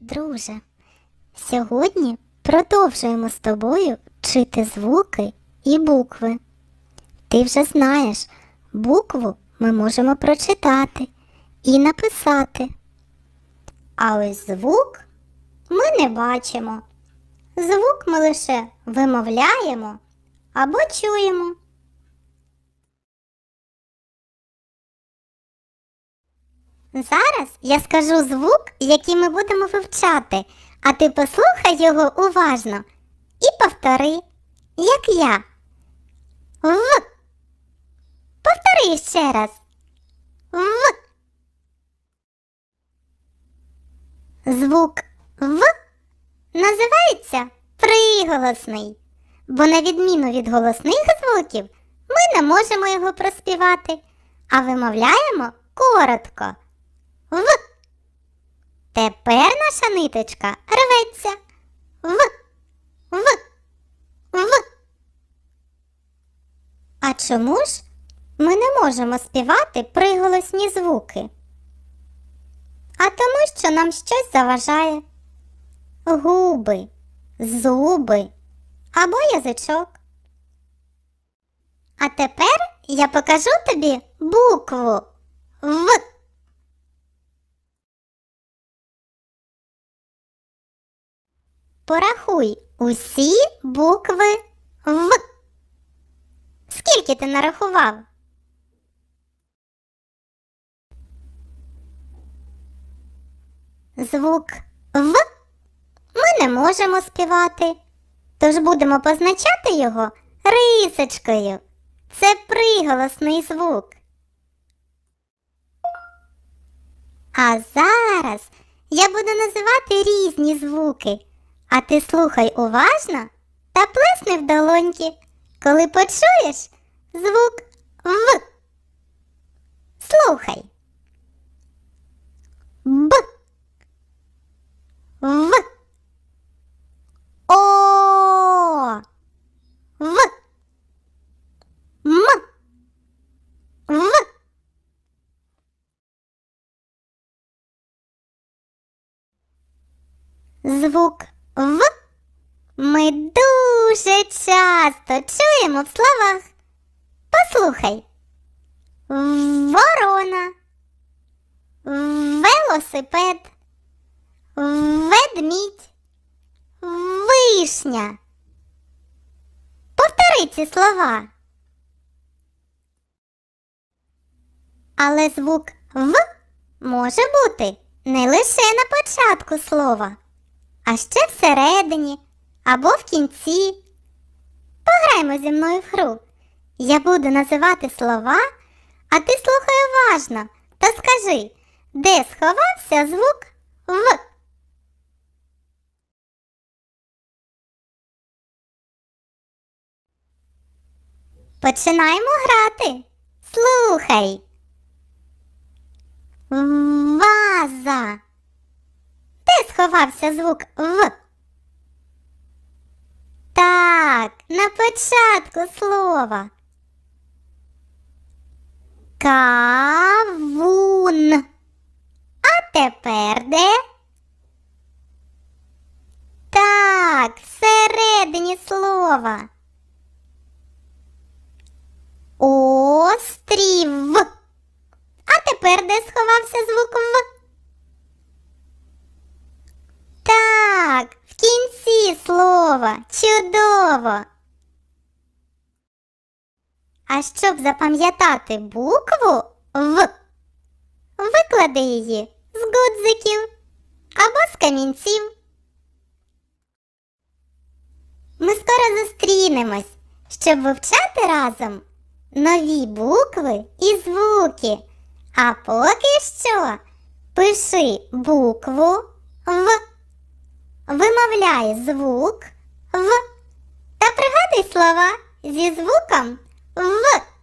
друже. Сьогодні продовжуємо з тобою вчити звуки і букви. Ти вже знаєш, букву ми можемо прочитати і написати. А ось звук ми не бачимо. Звук ми лише вимовляємо або чуємо. Зараз я скажу звук, який ми будемо вивчати, а ти послухай його уважно і повтори, як я. В. Повтори ще раз. В. Звук В називається приголосний, бо на відміну від голосних звуків ми не можемо його проспівати, а вимовляємо коротко. В. Тепер наша ниточка рветься. В. В. В. А чому ж ми не можемо співати приголосні звуки? А тому, що нам щось заважає. Губи, зуби або язичок. А тепер я покажу тобі букву В. Порахуй усі букви В. Скільки ти нарахував? Звук В ми не можемо співати, тож будемо позначати його рисочкою. Це приголосний звук. А зараз я буду називати різні звуки, а ти слухай уважно та плесни в долоньки, коли почуєш звук В. Слухай. Б. В. О. В. М. В. Звук В ми дуже часто чуємо в словах. Послухай. Ворона. Велосипед. Ведмідь. Вишня. Повтори ці слова. Але звук В може бути не лише на початку слова, а ще всередині або в кінці. Пограймо зі мною в гру. Я буду називати слова, а ти слухай уважно та скажи, де сховався звук В. Починаємо грати. Слухай. Ваза. Сховався звук В? Так, на початку слова. Кавун. А тепер де? Так, всередині слова. Острів. А тепер де сховався звук В? Так, в кінці слова. Чудово. А щоб запам'ятати букву В, виклади її з гудзиків або з камінців. Ми скоро зустрінемось, щоб вивчати разом нові букви і звуки. А поки що пиши букву В, вимовляй звук В та пригадуй слова зі звуком В.